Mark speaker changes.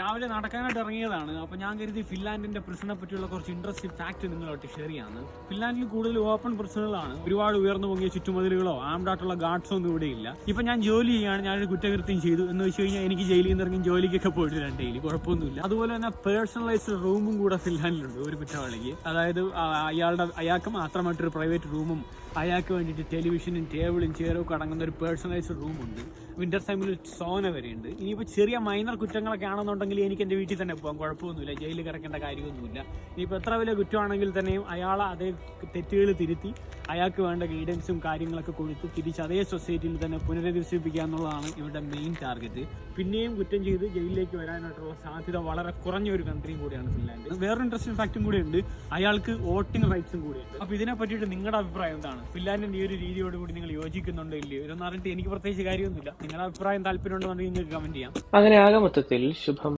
Speaker 1: രാവിലെ നടക്കാനായിട്ട് ഇറങ്ങിയതാണ്. അപ്പൊ ഞാൻ കരുതി ഫിൻലാൻഡിന്റെ പ്രിസണെ പറ്റിയുള്ള കുറച്ച് ഇൻട്രസ്റ്റിംഗ് ഫാക്ട് നിങ്ങളോട്ട് ഷെയർ ചെയ്യാന്ന്. ഫിൻലാൻഡിൽ കൂടുതൽ ഓപ്പൺ പ്രിസണുകളാണ് ഒരുപാട് ഉയർന്നു പൊങ്ങിയ ചുറ്റുമതിലുകളോ ആംഡായിട്ടുള്ള ഗാർഡ്സോ ഒന്നും ഇവിടെ ഇല്ല. ഇപ്പൊ ഞാൻ ജോലി ചെയ്യാണ് ഞാനൊരു കുറ്റകൃത്യം ചെയ്തു എന്ന് വെച്ച് കഴിഞ്ഞാൽ എനിക്ക് ജയിലിൽ നിന്ന് ഇറങ്ങി ജോലിക്കൊക്കെ പോയിട്ട് രണ്ട് ഡെയിലി കുഴപ്പമൊന്നുമില്ല. അതുപോലെ തന്നെ പേഴ്സണലൈസ്ഡ് റൂമും കൂടെ ഫിൻലാൻഡിലുണ്ട് ഒരു കുറ്റവാളിക്ക്. അതായത് അയാളുടെ അയാൾക്ക് മാത്രമായിട്ടൊരു പ്രൈവറ്റ് റൂമും അയാൾക്ക് വേണ്ടിയിട്ട് ടെലിവിഷനും ടേബിളും ചെയറും ഒക്കെ അടങ്ങുന്ന ഒരു പേഴ്സണലൈസ്ഡ് റൂമുണ്ട് വിന്റർ ടൈമിൽ സോന വരെയുണ്ട്. ഇനിയിപ്പോൾ ചെറിയ മൈനർ കുറ്റങ്ങളൊക്കെ ആണെന്നുണ്ടെങ്കിൽ എനിക്ക് എന്റെ വീട്ടിൽ തന്നെ പോകാം കുഴപ്പമൊന്നുമില്ല. ജയിലിൽ കിടക്കേണ്ട കാര്യമൊന്നുമില്ല. ഇനിയിപ്പോൾ എത്ര വലിയ കുറ്റമാണെങ്കിൽ തന്നെയും അയാളെ അതേ തെറ്റുകൾ തിരുത്തി അയാൾക്ക് വേണ്ട ഗൈഡൻസും കാര്യങ്ങളൊക്കെ കൊടുത്ത് തിരിച്ച് അതേ സൊസൈറ്റിയിൽ തന്നെ പുനരധിവസിപ്പിക്കുക എന്നുള്ളതാണ് ഇവരുടെ മെയിൻ ടാർഗറ്റ് പിന്നെയും കുറ്റം ചെയ്ത് ജയിലിലേക്ക് വരാനായിട്ടുള്ള സാധ്യത വളരെ കുറഞ്ഞ ഒരു കൺട്രിയും കൂടിയാണ് ഫിൻലാൻഡ് വേറെ ഇൻട്രസ്റ്റിംഗ് ഫാക്റ്റും കൂടി ഉണ്ട് അയാൾക്ക് വോട്ടിംഗ് റൈറ്റ്സും കൂടിയുണ്ട്. അപ്പോൾ ഇതിനെ പറ്റിയിട്ട് നിങ്ങളുടെ അഭിപ്രായം എന്താണ്? ഫിൻലാൻഡിന്റെ ഈ ഒരു രീതിയോടുകൂടി നിങ്ങൾ യോജിക്കുന്നുണ്ടോ ഇല്ലയോ? ഇതൊന്നും അറിഞ്ഞിട്ട് എനിക്ക് പ്രത്യേകിച്ച് കാര്യമൊന്നുമില്ല. നിങ്ങളുടെ അഭിപ്രായം താല്പര്യം ഉണ്ടെന്നുണ്ടെങ്കിൽ നിങ്ങൾക്ക് കമന്റ് ചെയ്യാം.
Speaker 2: അങ്ങനെ ആകെ മൊത്തത്തിൽ ശുഭം